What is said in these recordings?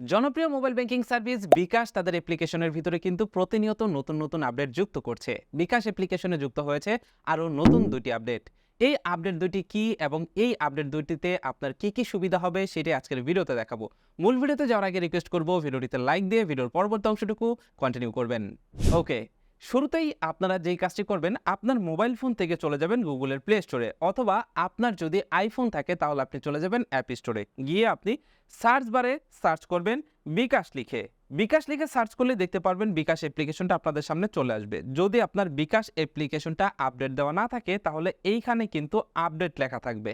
জনপ্রিয় mobile banking service বিকাশ তাদের অ্যাপ্লিকেশনের ভিতরে কিন্তু প্রতিনিয়ত নতুন নতুন আপডেট যুক্ত করছে। বিকাশ অ্যাপ্লিকেশনে যুক্ত হয়েছে আরও নতুন দুটি আপডেট। এই আপডেট দুটি কি এবং এই আপডেট দুটিতে আপনার কি কি সুবিধা হবে সেটি আজকের ভিডিওতে দেখাবো। মূল ভিডিওতে যাওয়ার আগে রিকোয়েস্ট করব ভিডিওটিতে লাইক দিয়ে ভিডিওর পরবর্তী অংশটুকু কন্টিনিউ করবেন। ওকে শুরুতেই আপনারা যেই কাজটি করবেন, আপনার মোবাইল ফোন থেকে চলে যাবেন গুগলের প্লে স্টোরে অথবা আপনার যদি আইফোন থাকে তাহলে আপনি চলে যাবেন অ্যাপ স্টোরে। গিয়ে আপনি সার্চ বারে সার্চ করবেন বিকাশ লিখে। বিকাশ লিখে সার্চ করলে দেখতে পারবেন বিকাশ অ্যাপ্লিকেশনটা আপনাদের সামনে চলে আসবে। যদি আপনার বিকাশ অ্যাপ্লিকেশনটা আপডেট দেওয়া না থাকে, তাহলে এইখানে কিন্তু আপডেট লেখা থাকবে।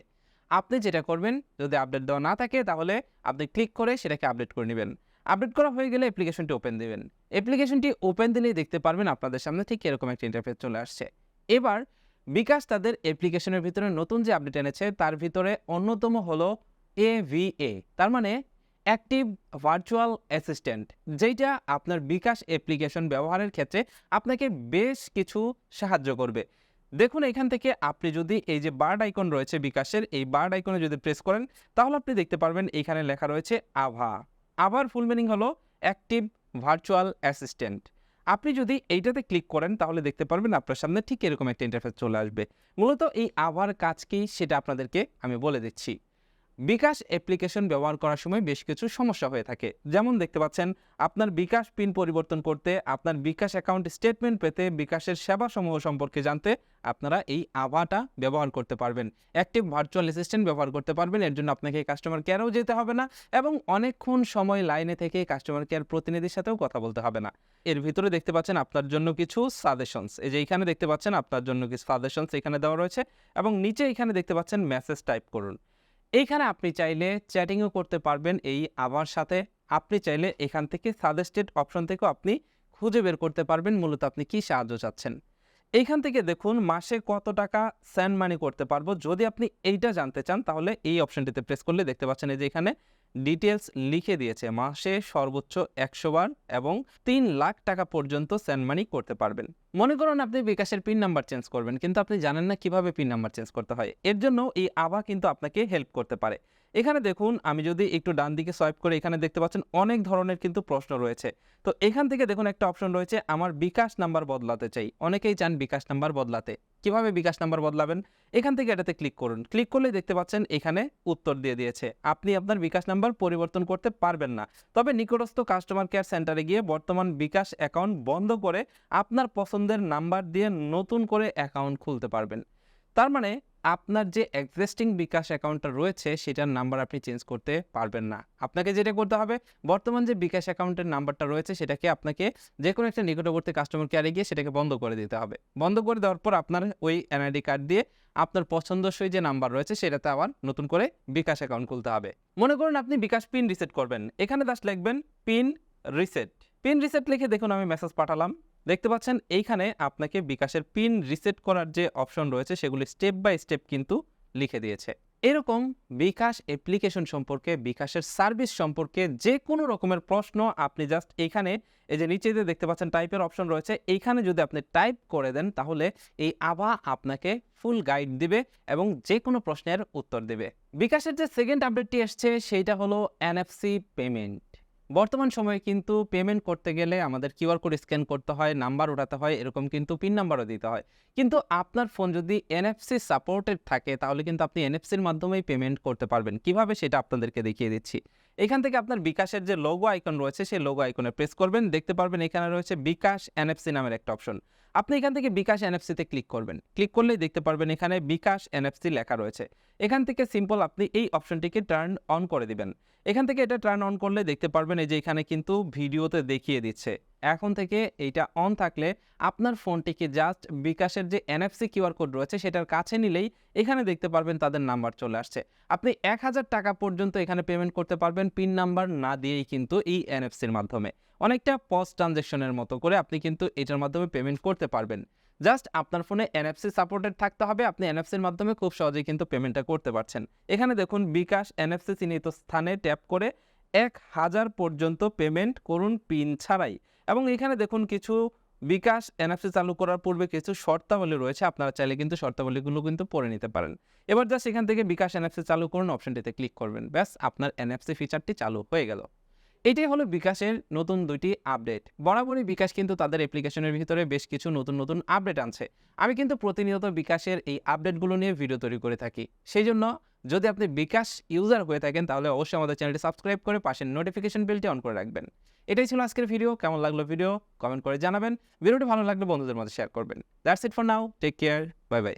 আপনি যেটা করবেন, যদি আপডেট দেওয়া না থাকে, তাহলে আপনি ক্লিক করে সেটাকে আপডেট করে নেবেন। আপডেট করা হয়ে গেলে অ্যাপ্লিকেশনটি ওপেন দেবেন। অ্যাপ্লিকেশনটি ওপেন দিলেই দেখতে পারবেন আপনাদের সামনে ঠিক এরকম একটা ইন্টারফেস চলে আসছে। এবার বিকাশ তাদের অ্যাপ্লিকেশনের ভিতরে নতুন যে আপডেট এনেছে, তার ভিতরে অন্যতম হলো এভিএ তার মানে অ্যাক্টিভ ভার্চুয়াল অ্যাসিস্ট্যান্ট যেটা আপনার বিকাশ অ্যাপ্লিকেশন ব্যবহারের ক্ষেত্রে আপনাকে বেশ কিছু সাহায্য করবে। দেখুন, এখান থেকে আপনি যদি এই যে বার্ড আইকন রয়েছে বিকাশের, এই বার্ড আইকনে যদি প্রেস করেন, তাহলে আপনি দেখতে পারবেন এইখানে লেখা রয়েছে আভা। আভার ফুল মিনিং হলো অ্যাক্টিভ ভার্চুয়াল অ্যাসিস্ট্যান্ট আপনি যদি এইটাতে ক্লিক করেন, তাহলে দেখতে পারবেন আপনার সামনে ঠিক এরকম একটা ইন্টারফেস চলে আসবে। মূলত এই আভার কাজকেই সেটা আপনাদেরকে আমি বলে দিচ্ছি। বিকাশ অ্যাপ্লিকেশন ব্যবহার করার সময় বেশ কিছু সমস্যা হয়ে থাকে। যেমন দেখতে পাচ্ছেন, আপনার বিকাশ পিন পরিবর্তন করতে, আপনার বিকাশ অ্যাকাউন্ট স্টেটমেন্ট পেতে, বিকাশের সেবাসমূহ সম্পর্কে জানতে আপনারা এই আভাটা ব্যবহার করতে পারবেন। অ্যাক্টিভ ভার্চুয়াল অ্যাসিস্ট্যান্ট ব্যবহার করতে পারবেন, এর জন্য আপনাকে কাস্টমার কেয়ারেও যেতে হবে না এবং অনেকক্ষণ সময় লাইনে থেকে কাস্টমার কেয়ার প্রতিনিধির সাথেও কথা বলতে হবে না। এর ভিতরে দেখতে পাচ্ছেন, আপনার জন্য কিছু সাজেশনস এই যে এইখানে দেখতে পাচ্ছেন, আপনার জন্য কিছু সাজেশনস এখানে দেওয়া রয়েছে এবং নিচে এখানে দেখতে পাচ্ছেন মেসেজ টাইপ করুন। এইখানে আপনি চাইলে চ্যাটিংও করতে পারবেন। এই আমার সাথে আপনি চাইলে এখান থেকে সাজেস্টেড অপশন থেকেও আপনি খুঁজে বের করতে পারবেন, মূলত আপনি কি সাহায্য চাচ্ছেন। এইখান থেকে দেখুন, মাসে কত টাকা স্যান্ড মানি করতে পারব। যদি আপনি এইটা জানতে চান, তাহলে এই অপশনটিতে প্রেস করলে দেখতে পাচ্ছেন, এই যে এখানে ডিটেলস লিখে দিয়েছে। মাসে সর্বোচ্চ একশো বার এবং তিন লাখ টাকা পর্যন্ত স্যান্ড মানি করতে পারবেন। মনে করুন আপনি বিকাশের পিন নাম্বার চেঞ্জ করবেন, কিন্তু আপনি জানেন না কীভাবে পিন নাম্বার চেঞ্জ করতে হয়। এর জন্য এই আভা কিন্তু আপনাকে হেল্প করতে পারে। এখানে দেখুন, আমি যদি একটু ডান দিকে সোয়াইপ করে এখানে দেখতে পাচ্ছেন অনেক ধরনের কিন্তু প্রশ্ন রয়েছে। তো এখান থেকে দেখুন একটা অপশন রয়েছে, আমার বিকাশ নাম্বার বদলাতে চাই। অনেকেই চান বিকাশ নাম্বার বদলাতে। কীভাবে বিকাশ নাম্বার বদলাবেন, এখান থেকে এটাতে ক্লিক করুন। ক্লিক করলে দেখতে পাচ্ছেন এখানে উত্তর দিয়ে দিয়েছে। আপনি আপনার বিকাশ নাম্বার পরিবর্তন করতে পারবেন না। তবে নিকটস্থ কাস্টমার কেয়ার সেন্টারে গিয়ে বর্তমান বিকাশ অ্যাকাউন্ট বন্ধ করে আপনার পছন্দের নাম্বার দিয়ে নতুন করে অ্যাকাউন্ট খুলতে পারবেন। তার মানে আপনার যে এক্সিস্টিং বিকাশ অ্যাকাউন্টটা রয়েছে, সেটার নাম্বার আপনি চেঞ্জ করতে পারবেন না। আপনাকে যেটা করতে হবে, বর্তমান যে বিকাশ অ্যাকাউন্টের নাম্বারটা রয়েছে, সেটাকে আপনাকে যে কোনো একটা নিকটবর্তী কাস্টমার কেয়ারে গিয়ে সেটাকে বন্ধ করে দিতে হবে। বন্ধ করে দেওয়ার পর আপনার ওই এনআইডি কার্ড দিয়ে আপনার পছন্দসই যে নাম্বার রয়েছে, সেটাতে আবার নতুন করে বিকাশ অ্যাকাউন্ট খুলতে হবে। মনে করুন আপনি বিকাশ পিন রিসেট করবেন। এখানে দাস লিখবেন পিন রিসেট পিন রিসেট লিখে দেখুন আমি মেসেজ পাঠালাম। দেখতে পাচ্ছেন, এইখানে আপনাকে বিকাশের পিন রিসেট করার যে অপশন রয়েছে, সেগুলি স্টেপ বাই স্টেপ কিন্তু লিখে দিয়েছে। এরকম বিকাশ অ্যাপ্লিকেশন সম্পর্কে, বিকাশের সার্ভিস সম্পর্কে যে কোনো রকমের প্রশ্ন আপনি জাস্ট এইখানে, এই যে নিচে দেখতে পাচ্ছেন টাইপের অপশন রয়েছে, এইখানে যদি আপনি টাইপ করে দেন, তাহলে এই আভা আপনাকে ফুল গাইড দিবে এবং যে কোনো প্রশ্নের উত্তর দেবে। বিকাশের যে সেকেন্ড আপডেটটি এসছে, সেইটা হলো এনএফসি পেমেন্ট বর্তমান সময়ে কিন্তু পেমেন্ট করতে গেলে আমাদের কিউআর কোড স্ক্যান করতে হয় নাম্বার ওঠাতে হয়, এরকম কিন্তু পিন নাম্বারও দিতে হয়। কিন্তু আপনার ফোন যদি এনএফসি সাপোর্টেড থাকে, তাহলে কিন্তু আপনি এনএফসির মাধ্যমেই পেমেন্ট করতে পারবেন। কীভাবে সেটা আপনাদেরকে দেখিয়ে দিচ্ছি। এখান থেকে আপনার বিকাশের যে লোগো আইকন রয়েছে, সেই লোগো আইকনে প্রেস করবেন। দেখতে পারবেন এখানে রয়েছে বিকাশ এনএফসি নামের একটা অপশন আপনি এখান থেকে বিকাশ এনএফসিতে ক্লিক করবেন। ক্লিক করলেই দেখতে পারবেন এখানে বিকাশ এনএফসি লেখা রয়েছে। এখান থেকে সিম্পল আপনি এই অপশনটিকে টার্ন অন করে দিবেন। এখান থেকে এটা টার্ন অন করলে দেখতে পারবেন এই যে এখানে কিন্তু ভিডিওতে দেখিয়ে দিচ্ছে। এখন থেকে এইটা অন থাকলে আপনার ফোনটিকে জাস্ট বিকাশের যে এনএফসি কিউআর কোড রয়েছে সেটার কাছে নিলেই এখানে দেখতে পারবেন তাদের নাম্বার চলে আসছে। আপনি এক হাজার টাকা পর্যন্ত এখানে পেমেন্ট করতে পারবেন পিন নাম্বার না দিয়েই কিন্তু এই এনএফসির মাধ্যমে। অনেকটা পজ ট্রানজ্যাকশনের মতো করে আপনি কিন্তু এটার মাধ্যমে পেমেন্ট করতে পারবেন। জাস্ট আপনার ফোনে এনএফসি সাপোর্টেড থাকতে হবে, আপনি এনএফসির মাধ্যমে খুব সহজেই কিন্তু পেমেন্টটা করতে পারছেন। এখানে দেখুন বিকাশ এনএফসি চিহ্নিত স্থানে ট্যাপ করে এক হাজার পর্যন্ত পেমেন্ট করুন পিন ছাড়াই। এবং এখানে দেখুন কিছু বিকাশ এনএফসি চালু করার পূর্বে কিছু শর্তাবলী রয়েছে, আপনারা চাইলে কিন্তু শর্তাবলীগুলো কিন্তু পড়ে নিতে পারেন। এবার জাস্ট এখান থেকে বিকাশ এনএফসি চালু করুন অপশনটিতে ক্লিক করবেন, ব্যাস আপনার এনএফসি ফিচারটি চালু হয়ে গেল। এটাই হলো বিকাশের নতুন দুইটি আপডেট বরাবরই বিকাশ কিন্তু তাদের অ্যাপ্লিকেশনের ভিতরে বেশ কিছু নতুন নতুন আপডেট আনছে। আমি কিন্তু প্রতিনিয়ত বিকাশের এই আপডেটগুলো নিয়ে ভিডিও তৈরি করে থাকি। সেই জন্য যদি আপনি বিকাশ ইউজার হয়ে থাকেন, তাহলে অবশ্যই আমাদের চ্যানেলটি সাবস্ক্রাইব করে পাশের নোটিফিকেশন বেলটি অন করে রাখবেন। এটাই ছিল আজকের ভিডিও কেমন লাগল ভিডিও কমেন্ট করে জানাবেন। ভিডিওটি ভালো লাগলে বন্ধুদের মধ্যে শেয়ার করবেন। That's it for now take care bye bye